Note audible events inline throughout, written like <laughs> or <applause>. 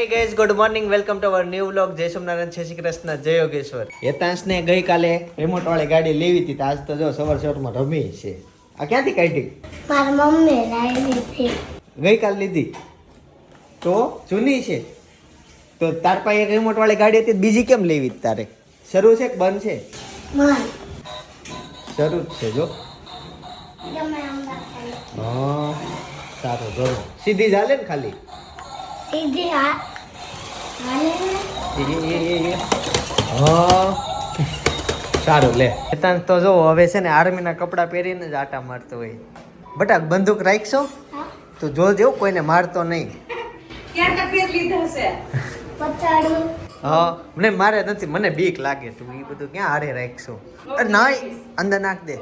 Hey guys good morning welcome to our new vlog જય સોમનારાયણ જય શ્રી કૃષ્ણ જય યોગેશ્વર હેતાંશને ગઈકાલે રિમોટ વાળી ગાડી લેવી હતી આજ તો જો સવાર સવારમાં રમી છે. આ ક્યાંથી કાઢી? મારા મમ્મી લાવી હતી ગઈકાલ લીધી. તો જૂની છે. તો તાર પાસે રિમોટ વાળી ગાડી હતી બીજી કેમ લેવી તારે? શરૂ છે કે બંધ છે? શરૂ છે જો. હા સારું જો સીધી ચાલે ને ખાલી? સીધી. હા. સારું લે. હેતાંશ તો જો હવે છે ને આર્મીના કપડાં પહેરીને જ આટા મારતો હોય. બટા બંદૂક રાખશો? તો જોજો કોઈને મારતો નહીં. ક્યાં તકલીફ લીધો છે? હા મને મારે નથી મને બીક લાગે તું એ બધું ક્યાં હારે રાખશો? ના નાય અંદર નાખ દે.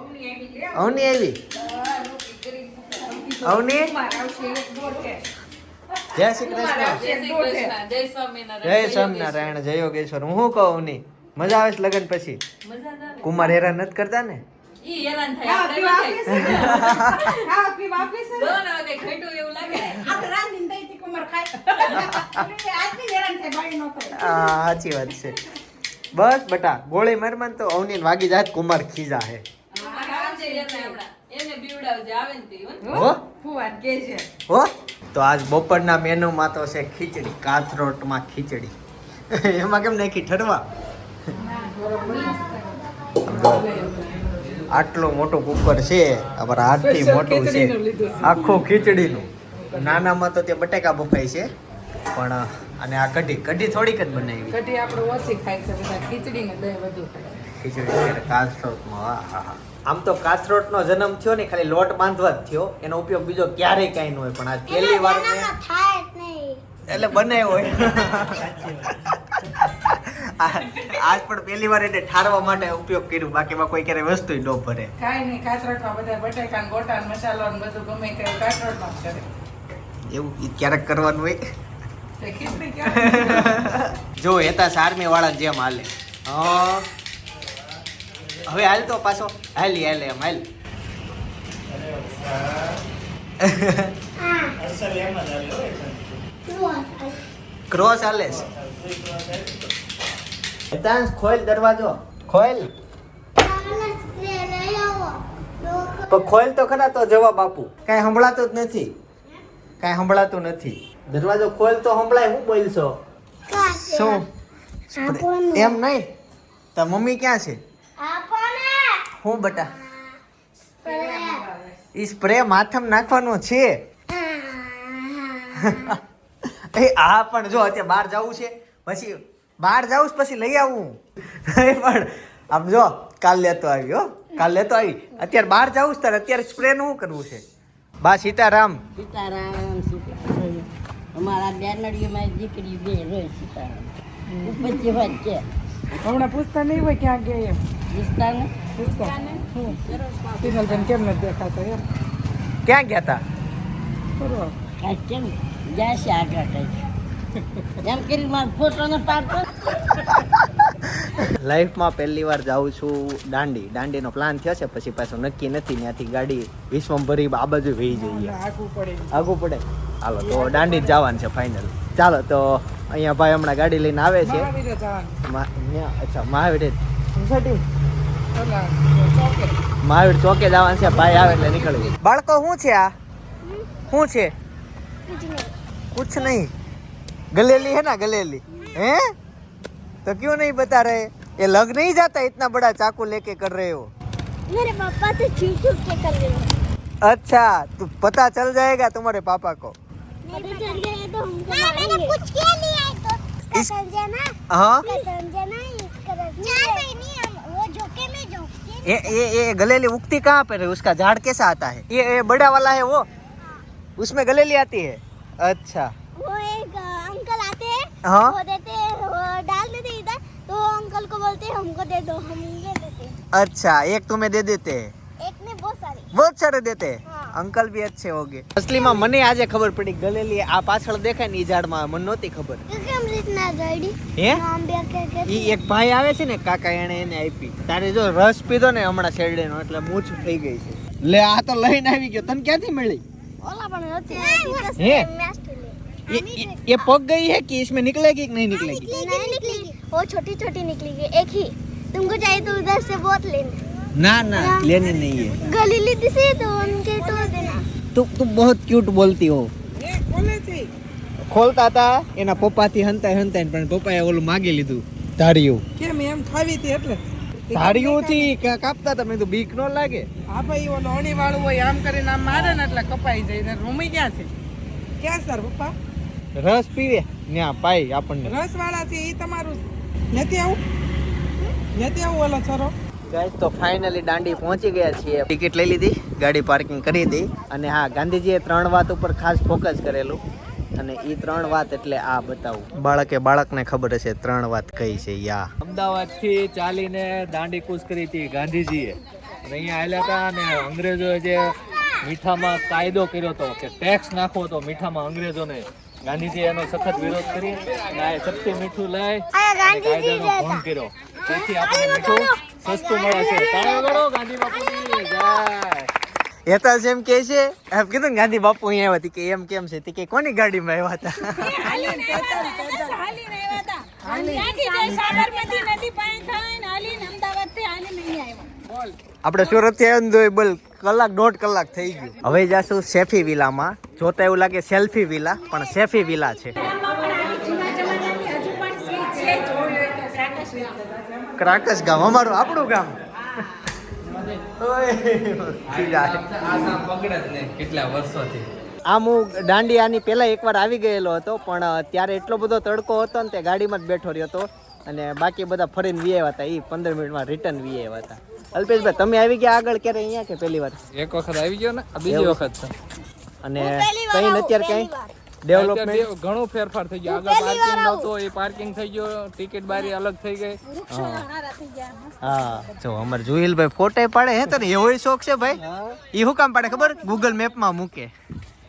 અવની આવી અવની? જય શ્રી કૃષ્ણ. જય સ્વામિનારાયણ જય સ્વામિનારાયણ જય યોગેશ્વર. હું શું કહું નહીં મજા આવે છે લગ્ન પછી? કુમાર હેરાન નથી કરતા ને? સાચી વાત છે. બસ બટા ગોળી મારમાં તો અવની વાગી જાય કુમાર ખીજા હે. એને બીવડાવજે, આવે ને તી, હો. છે. હો? તો આજ બપોરના મેનુમાં તો છે ખીચડી કાથરોટમાં ખીચડી. <laughs> એમાં કેમ નાખી ઠરવા? આટલું મોટું કુકર છે અમારા હાથથી મોટું છે. આખું ખીચડીનું. નાનામાં તો તે બટેકા બફાય છે પણ અને આ કઢી. કઢી થોડીક જ બનાવી. કઢી આપણે ઓછી ખાય છે બધા ખીચડી ને દહીં બધું ખીચડી કાથરોટમાં વાહ હા હા. આમ તો કાથરોટનો જન્મ થયો ને ખાલી લોટ બાંધવા જ થયો. એનો ઉપયોગ બીજો ક્યારેય કાંઈ ન હોય પણ આજ પહેલી વાર એટલે બનાવ્યો હોય. <laughs> આજ પણ પહેલી વાર એને ઠારવા માટે ઉપયોગ કર્યો. બાકીમાં કોઈ ક્યારે વસ્તુ ન ભરે. કાંઈ નહીં કાચરોટમાં બધા બટેકા ને ગોટા ને મસાલો ને બધું ગમે તે કાચરોટમાં જ કરે. એવું? એ ક્યારેક કરવાનું હોય? <laughs> જો હેતા આર્મી વાળા જેમ હાલે. હા. હવે હાલ તો પાછો. હાલી હાલે એમ હાલ. ક્રોસ હાલે છે. હેતાંશ ખોલ દરવાજો. ખોલ. પણ ખોલ તો ખરા તો જવાબ આપું. કાંઈ સંભળાતું જ નથી. કાંઈ સંભળાતું નથી. દરવાજો ખોલ તો સંભળાય હું બોલશો. શું? એમ નહીં? તો મમ્મી ક્યાં છે. હું બટા? એ ઈ સ્પ્રે માથમ નાખવાનો છે. એ આ પણ જો અત્યારે બહાર જવું છે પછી બહાર જવું પછી લઈ આવું. એ પણ આમ જો કાલ લેતો આવી હો. કાલ લેતો આવી. અત્યારે બહાર જવું છે તારે અત્યારે સ્પ્રે નું શું કરવું છે. બા સીતારામ. સીતારામ અમારા બેનડીઓમાં દીકરી બે રોય સીતારામ. ઉપરથી વાત છે હમણાં પૂછતા નહીં હોય ક્યાં ગયા પૂછતા વિસ્તારને પૂછતા પિનલબેન કેમ નથી દેખાતો એમ ક્યાં ગયા હતા બરોબર કેમ જાય છે આગળ કંઈક એમ કરી મારો ફોટો પાડતો લાઈફમાં પહેલી વાર જાઉં છું દાંડી. દાંડીનો પ્લાન થયો છે પછી પાછો નક્કી નથી. ત્યાંથી ગાડી વિશ્વભરી આ બાજુ વહી જઈએ. આગું પડે. ચાલો હાલો તો દાંડી જ જવાનું છે ફાઇનલ ચાલો તો અહીંયા ભાઈ હમણાં ગાડી લઈને આવે છે. અચ્છા મહાવીર. સોસાયટી મહાવીર ચોકે જવાનું છે ભાઈ આવે એટલે નીકળવી બાળકો શું છે આ શું છે कुछ नहीं गलेली है ना गलेली हैं तो क्यों नहीं बता रहे ये लग नहीं जाता इतना बड़ा चाकू लेके कर रहे हो मेरे पापा से छीन छूट के कर रहे हो अच्छा तो पता चल जाएगा तुम्हारे पापा को पता चल जाए तो हमको हाँ, मैंने कुछ किया नहीं है तो इसका इस- समझाना हाँ इसका समझाना इसका चार महीने हम वो झोंके में झोंके ये ये ये गलेली उगती कहाँ पर है उसका झाड़ कैसा आता है ये ये बड़ा वाला है वो उसमें गलेली आती है अच्छा वो एक अ, अंकल आते हैं हाँ वो देते हैं, वो डाल देते हैं इधर तो वो अंकल को बोलते हैं हमको दे दो हम ये देते हैं अच्छा एक तुम्हें दे देते हैं एक में बहुत सारे बहुत सारे देते हैं हाँ। અંકલ બી અચ્છે હોગે અસલીમાં મને આજે ખબર પડી ગલેલી આ પાછળ દેખાય ને ઈ ઝાડમાં મને નહોતી ખબર क्योंकि हम इतना गाड़ी હે नाम भी क्या कहते ઈ એક ભાઈ આવે છે ને કાકા એને એને આપી તારે જો રસ પીધો ને હમણાં શેરડીનો એટલે મૂછ થઈ ગઈ છે લે આ તો લઈને આવી ગયો તને ક્યાંથી મળી ओला बने होते हैं હે मैच खेले ये ये- ये पक गई है कि इसमें निकलेगी कि नहीं निकलेगी नहीं निकलेगी वो छोटी छोटी निकलेगी एक ही तुमको चाहिए तो उधर से बहुत लेना ना ना लेनी नहीं है गली लीधी से तो उनके तोड़ देना તું તું બહુ ક્યુટ બોલતી હો એ બોલે છે ખોલતા હતા એના પપ્પાથી હંતાય હંતાય પણ પપ્પાએ ઓલું માગી લીધું ધાડિયું કેમ એમ ખાવી હતી એટલે ધાડિયું થી કા- કાપતા હતા મેં તો બીક નો લાગે હા ભાઈ ઓલો અણી વાળું હોય આમ કરીને આમ મારે ને એટલે કપાઈ જાય ને રૂમી ક્યાં છે ક્યાં સર પપ્પા રસ પીવે ન્યા પાઈ આપણને રસ વાળા છે એ તમારું છે નથી આવું નથી આવું ઓલો છરો ગાઈસ તો ફાઇનલી દાંડી પહોંચી ગયા છીએ. ટિકિટ લઈ લીધી ગાડી પાર્કિંગ કરી હતી. અને હા ગાંધીજીએ ત્રણ વાત ઉપર ખાસ ફોકસ કરેલું. અને એ ત્રણ વાત એટલે આ બતાવું. બાળકે બાળકને ખબર હશે ત્રણ વાત કઈ છે યા. અમદાવાદથી ચાલીને દાંડી કૂચ કરી હતી ગાંધીજીએ. અને અહીંયા આવેલા હતા અને અંગ્રેજોએ જે મીઠામાં કાયદો કર્યો હતો કે ટેક્સ નાખવો હતો મીઠામાં અંગ્રેજોને ગાંધીજીએ એનો સખત વિરોધ કરી અને આ શક્તિ મીઠું લઈ કાયદાનો ભંગ કર્યો. તેથી આપણે મીઠું સસ્તું મળે છે. તાળીઓ કરો ગાંધી બાપુની જય. એતા જેમ કે છે એમ કીધું ને ગાંધી બાપુ અહીંયા આવ્યા હતી કે એમ કેમ છે તે કે કોની ગાડીમાં આવ્યા હતા? <laughs> આપણે સુરતથી આવ્યો ને બોલ કલાક દોઢ કલાક થઈ ગયું. હવે જાશું સેફી વિલામાં. જોતા એવું લાગે સેલ્ફી વિલા પણ સેફી વિલા છે. ક્રાકસ ગામ અમારું આપણું ગામ. ઓય, કેટલા વર્ષોથી આમ હું દાંડિયાની પહેલા એકવાર આવી ગયેલો હતો પણ ત્યારે એટલો બધો તડકો હતો ને તે ગાડીમાં જ બેઠો રહ્યો હતો. અને બાકી બધા ફરીને વી આવ્યા હતા એ પંદર મિનિટમાં રિટર્ન વી આવ્યા હતા. અલ્પેશભાઈ તમે આવી ગયા આગળ ક્યારે અહીંયા કે પહેલી વાર? એક વખત આવી ગયો ને બીજી વખત અને કઈ ને અત્યારે કઈ ડેવલપમેન્ટ ઘણો ફેરફાર થઈ ગયો. આગળ પાર્કિંગ નહોતું એ પાર્કિંગ થઈ ગયો ટિકિટ બારી અલગ થઈ ગઈ. હા. જો અમાર જુહિલભાઈ ફોટો પાડે હે તને એવો શોખ છે ભાઈ. ઈ હું કામ પાડે ખબર? ગૂગલ મેપમાં મૂકે.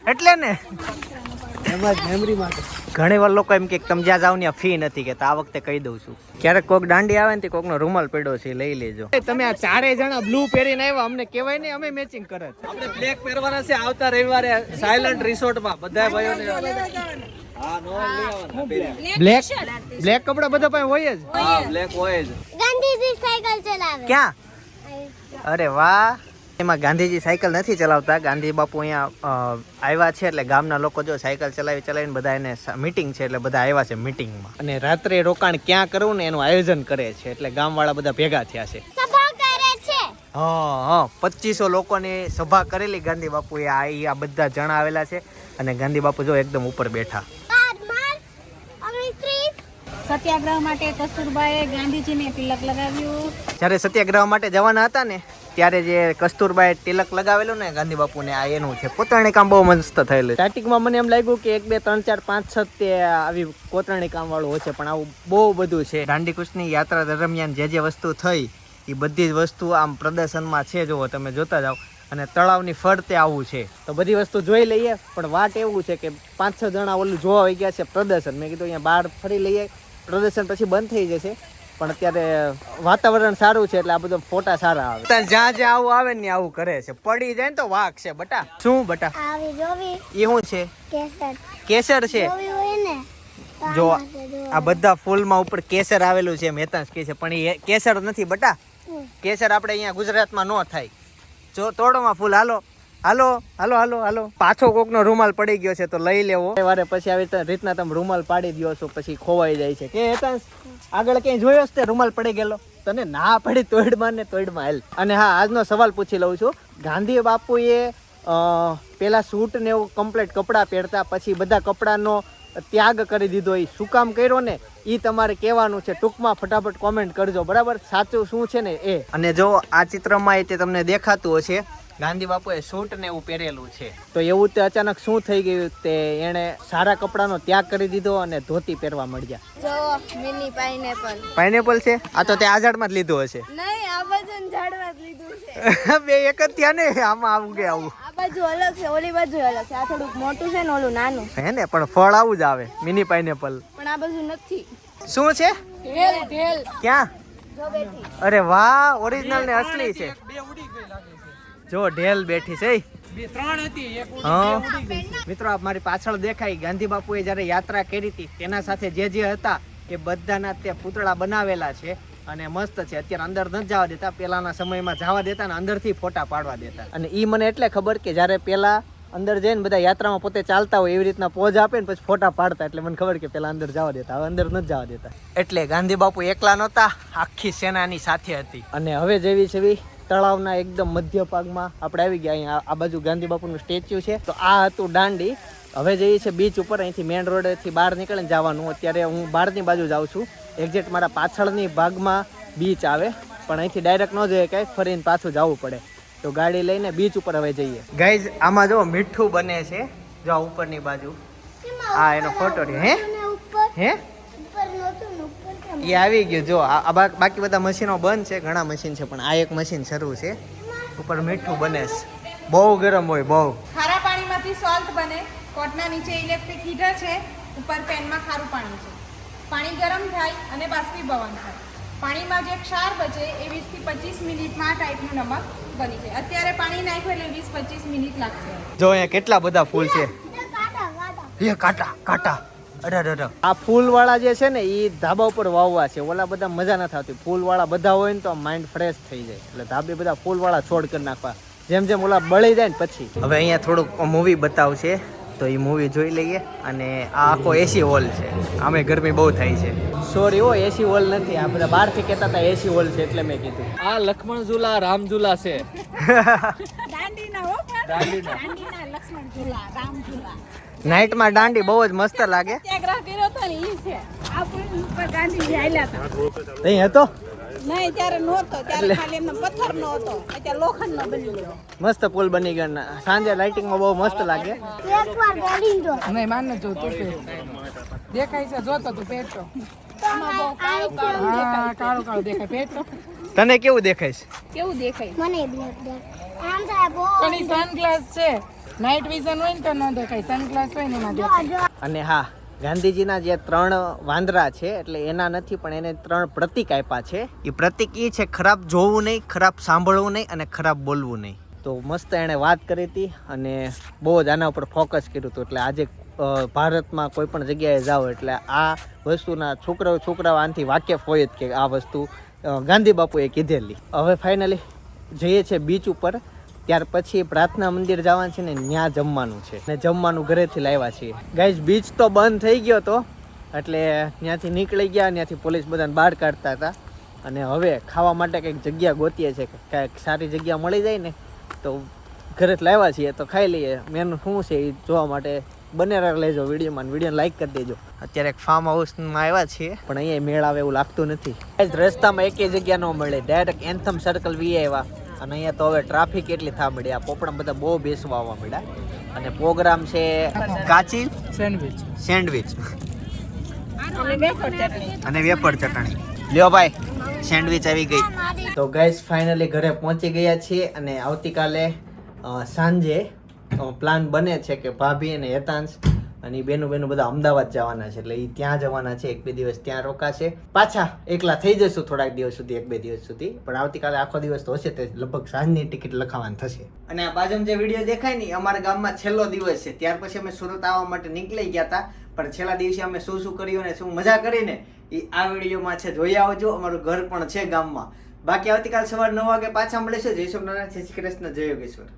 એટલે ને. ઘણી વાર લોકો એમ કે તમે જ્યાં જાવ ત્યાં ફી નથી કે આ વખતે કહી દઉં છું. ક્યારેક કોક દાંડી આવે ને તે કોકનો રૂમાલ પડ્યો છે લઈ લેજો. તમે આ ચારે જણા બ્લુ પહેરીને આવ્યા અમને કહેવાય ને અમે મેચિંગ કરે આપણે બ્લેક પહેરવાના છે આવતા રવિવારે સાયલન્ટ રિસોર્ટમાં બધા ભાઈઓને બ્લેક બ્લેક કપડા બધા પાસે હોય જ. હા બ્લેક હોય જ. ગાંધીજી સાયકલ ચલાવે. ક્યાં? અરે વાહ. એમાં ગાંધીજી સાયકલ નથી ચલાવતા. ગાંધી બાપુ અહીંયા આવ્યા છે એટલે ગામના લોકો જો સાયકલ ચલાવી ચલાવીને બધા એને મીટિંગ છે એટલે બધા આવ્યા છે મીટિંગમાં. અને રાત્રે રોકાણ ક્યાં કરવું ને એનું આયોજન કરે છે એટલે ગામવાળા બધા ભેગા થયા છે. સભા હા હા પચીસો લોકોની સભા કરેલી ગાંધી બાપુ આ ઈ આ બધા જણાવેલા છે. અને ગાંધી બાપુ જો એકદમ ઉપર બેઠા. સત્યાગ્રહ માટે કસ્તુરબાએ ગાંધીજીને તિલક લગાવ્યું. જ્યારે સત્યાગ્રહ માટે જવાના હતા ને ત્યારે જે કસ્તુરબાએ તિલક લગાવેલું ને ગાંધી બાપુને આ એનું છે. કોતરણી કામ બહુ મસ્ત થયેલું સ્ટાર્ટિંગમાં મને એમ લાગ્યું કે એક બે ત્રણ ચાર પાંચ છ તે આવી કોતરણી કામ વાળું હશે પણ આવું બહુ બધું છે. દાંડી કૂચની યાત્રા દરમિયાન જે જે વસ્તુ થઈ એ બધી જ વસ્તુ આમ પ્રદર્શનમાં છે જુઓ તમે જોતા જાઓ. અને તળાવની ફરતે આવું છે. તો બધી વસ્તુ જોઈ લઈએ પણ વાત એવું છે કે પાંચ છ જણા ઓલું જોવા આવી ગયા છે પ્રદર્શન. મેં કીધું અહીંયા બહાર ફરી લઈએ પ્રદર્શન પછી બંધ થઈ જશે. પણ અત્યારે વાતાવરણ સારું છે એટલે આ બધો ફોટા સારા આવે. જ્યાં જ્યાં આવું આવે ને આવું કરે છે. પડી જાય ને તો વાઘ છે બટા. શું બટા? આવી જોવી. એ શું છે? કેસર. કેસર છે? જો. આ બધા ફૂલમાં ઉપર કેસર આવેલું છે મહેતાંશ કે છે પણ એ કેસર નથી બટા. કેસર આપણે અહીંયા ગુજરાતમાં ન થાય. જો તોડોમાં ફૂલ હાલો. હાલો હાલો હાલો હાલો. પાછો કોકનો રૂમાલ પડી ગયો છે તો લઈ લેવો. વારે પછી આવી રીતના તમે રૂમાલ પાડી દો છો પછી ખોવાઈ જાય છે. કે આગળ ક્યાંય જોયો છે તે રૂમાલ પડી ગયેલો? તને ના પડી તોડમાં ને તોડમાં હેલ. અને હા આજનો સવાલ પૂછી લઉં છું. ગાંધી બાપુએ પેલા સૂટ ને એવું કમ્પ્લીટ કપડાં પહેરતા પછી બધા કપડાનો ત્યાગ કરી દીધો. એ શું કામ કર્યો ને? એ તમારે કહેવાનું છે. ટૂંકમાં ફટાફટ કોમેન્ટ કરજો બરાબર? સાચું શું છે ને એ? અને જો આ ચિત્રમાં તે તમને દેખાતું હશે ગાંધી બાપુએ સૂટ ને એવું પહેરેલું છે. તો એવું તે અચાનક શું થઈ ગયું તે એણે સારા કપડાનો ત્યાગ કરી દીધો અને ધોતી પહેરવા મળ્યા જો મિની પાઇનેપલ પાઇનેપલ છે? આ તો તે આઝાડમાં જ લીધું હશે. નહીં આ બાજુ ઝાડમાં જ લીધું છે. <laughs> બે એક જ ત્યાં ને આમાં આવું કે આવું. આ બાજુ અલગ છે ઓલી બાજુ અલગ છે. આ થોડુંક મોટું છે ને ઓલું નાનું. હે ને પણ ફળ આવું જ આવે મિની પાઇનેપલ પણ આ બાજુ નથી. શું છે? ઢેલ ઢેલ. ક્યાં? અરે વાહ ઓરિજિનલ ને અસલી છે. બે ઉડી ગઈ એક ઉડી, ઢેલ બેઠી છે. મિત્રો આપ મારી પાછળ દેખાય ગાંધી બાપુએ જ્યારે યાત્રા કરી હતી તેના સાથે જે જે હતા એ બધાના તે પૂતળા બનાવેલા છે અને મસ્ત છે. અત્યારે અંદર નથી જવા દેતા પહેલાના સમયમાં જવા દેતા અને અંદરથી ફોટા પાડવા દેતા. અને એ મને એટલે ખબર કે જ્યારે પેલા અંદર જઈને બધા યાત્રામાં પોતે ચાલતા હોય એવી રીતના પોજ આપે ને પછી ફોટા પાડતા એટલે મને ખબર કે પેલા અંદર જવા દેતા. હવે અંદર નથી જવા દેતા. એટલે ગાંધી બાપુ એકલા નહોતા આખી સેનાની સાથે હતી. અને હવે જેવી છે તળાવના એકદમ મધ્ય ભાગમાં આપણે આવી ગયા. અહીંયા આ બાજુ ગાંધી બાપુનું સ્ટેચ્યુ છે. તો આ હતું દાંડી. હવે જઈએ છે બીચ ઉપર અહીંથી મેઇન રોડેથી બહાર નીકળીને જવાનું. અત્યારે હું બહારની બાજુ જાઉં છું. એક્ઝેક્ટ મારા પાછળની ભાગમાં બીચ આવે પણ અહીંથી ડાયરેક્ટ ન જઈએ કાંઈ ફરીને પાછું જવું પડે. તો ગાડી લઈને બીચ ઉપર હવે જઈએ. ગાઈઝ આમાં જો મીઠું બને છે જો ઉપરની બાજુ. આ એનો ફોટો હે? હે ઉપર નહોતું ને ઉપર કેમ? એ આવી ગયું. જો આ બાકી બધા મશીનો બંધ છે ઘણા મશીન છે પણ આ એક મશીન શરૂ છે. ઉપર મીઠું બને છે. બહુ ગરમ હોય બહુ. ખારા પાણીમાંથી સોલ્ટ બને. કોટના નીચે ઇલેક્ટ્રિક હીટર છે ઉપર પેનમાં ખારું પાણી છે. પાણી ગરમ થાય અને બાષ્પીભવન થાય. પાણીમાં જે ક્ષાર બચે એ વીસથી પચીસ મિનિટમાં આ ટાઈપનું નમક બની જાય. અત્યારે પાણી નાખ્યું એટલે વીસ પચીસ મિનિટ લાગશે. જો અહીંયા કેટલા બધા ફૂલ છે. કાંટા કાંટા. આ ફૂલવાળા જે છે ને એ ધાબા ઉપર વાવવા છે. ઓલા બધા મજા નથી આવતી ફૂલવાળા બધા હોય ને તો માઇન્ડ ફ્રેશ થઈ જાય. એટલે ધાબે બધા ફૂલવાળા છોડ કરી નાખવા. જેમ જેમ ઓલા બળી જાય ને પછી. હવે અહીંયા થોડુંક મૂવી બતાવશે. તો એ મૂવી જોઈ લઈએ. અને આ આખો એસી હોલ છે. આમે ગરમી બહુ થાય છે. સોરી હો એસી હોલ નથી. આ બધા બહારથી કહેતા હતા એસી હોલ છે એટલે મેં કીધું. આ લક્ષ્મણ ઝુલા રામ ઝુલા છે. <laughs> દાંડીના હો. દાંડીના લક્ષ્મણ ઝુલા રામ ઝૂલા. નાઇટમાં દાંડી બહુ જ મસ્ત લાગે. સત્યાગ્રહ કર્યો હતો ને ઈ છે. આ પુલ ઉપર ગાંધીજી હાલ્યા હતા. અહીં હતો? નહીં ત્યારે નહોતો. ત્યારે ખાલી એમનો પથ્થર નો હતો. અત્યારે લોખંડ નો બની ગયો મસ્ત પુલ બની ગયો સાંજે સાંજે લાઇટિંગમાં બહુ મસ્ત લાગે. એકવાર ગાડીને જો. નહીં માન જો તું દેખાય છે જોતો તું પેટ તો તો આ- આ છે. હા કાળું કાળું દેખાય. પેટ તને કેવું દેખાય છે? કેવું દેખાય? મને બ્લેક આમ થાય બહુ પણ સનગ્લાસ છે. નાઇટ વિઝન હોય ને તો ન દેખાય. સનગ્લાસ હોય ને એમાં દેખાય. અને હા ગાંધીજીના જે ત્રણ વાંદરા છે એટલે એના નથી પણ એને ત્રણ પ્રતિક આપ્યા છે. એ પ્રતિક એ છે ખરાબ જોવું નહીં ખરાબ સાંભળવું નહીં અને ખરાબ બોલવું નહીં. તો મસ્ત એણે વાત કરી હતી અને બહુ જ આના ઉપર ફોકસ કર્યું હતું. એટલે આજે ભારતમાં કોઈ પણ જગ્યાએ જાઓ એટલે આ વસ્તુના છોકરાઓ છોકરાઓ આનાથી વાકેફ હોય જ કે આ વસ્તુ ગાંધી બાપુએ કીધેલી. હવે ફાઇનલી જઈએ છે બીચ ઉપર. ત્યાર પછી પ્રાર્થના મંદિર જવાનું છે ને ત્યાં જમવાનું છે. ને જમવાનું ઘરેથી લાવ્યા છીએ. ગાઈઝ બીચ તો બંધ થઈ ગયો તો, એટલે ત્યાંથી નીકળી ગયા ત્યાંથી પોલીસ બધાને બહાર કાઢતા હતા. અને હવે ખાવા માટે કંઈક જગ્યા ગોતીએ છે કાંઈક સારી જગ્યા મળી જાય ને, તો ઘરે જ લાવ્યા છીએ, તો ખાઈ લઈએ. મેનુ શું છે એ જોવા માટે બને લેજો વિડીયોમાં વીડિયો લાઈક કરી દેજો. અત્યારે એક ફાર્મ હાઉસમાં આવ્યા છીએ, પણ અહીંયા મેળ આવે એવું લાગતું નથી. રસ્તામાં એકે જગ્યા ન મળે. ડાયરેક્ટ એન્થમ સર્કલ વી આવ્યા અને અહીંયા તો હવે ટ્રાફિક એટલી થા મળી આ પોપડા બધા બહુ બેસવા આવવા મળ્યા અને પ્રોગ્રામ છે કાચી સેન્ડવિચ સેન્ડવિચ અને વેફર ચટણી. લ્યો ભાઈ સેન્ડવિચ આવી ગઈ. તો ગાઈસ ફાઇનલી ઘરે પહોંચી ગયા છીએ અને આવતીકાલે સાંજે પ્લાન બને છે કે ભાભી અને હેતાંશ અને એ બેનું બેનું બધા અમદાવાદ જવાના છે. એટલે એ ત્યાં જવાના છે. એક બે દિવસ ત્યાં રોકાશે. પાછા એકલા થઈ જશું થોડાક દિવસ સુધી, એક બે દિવસ સુધી. પણ આવતીકાલે આખો દિવસ તો હશે તે લગભગ સાંજની ટિકિટ લખાવાની થશે. અને આ બાજુ જે વીડિયો દેખાય ને અમારા ગામમાં છેલ્લો દિવસ છે. ત્યાર પછી અમે સુરત આવવા માટે નીકળી ગયા હતા. પણ છેલ્લા દિવસે અમે શું શું કર્યું અને શું મજા કરીને એ આ વિડીયોમાં છે. જોઈ આવજો. અમારું ઘર પણ છે ગામમાં. બાકી આવતીકાલ સવાર નવ વાગે પાછા મળીશું. જય જય શ્રી કૃષ્ણ. જય યોગેશ્વર.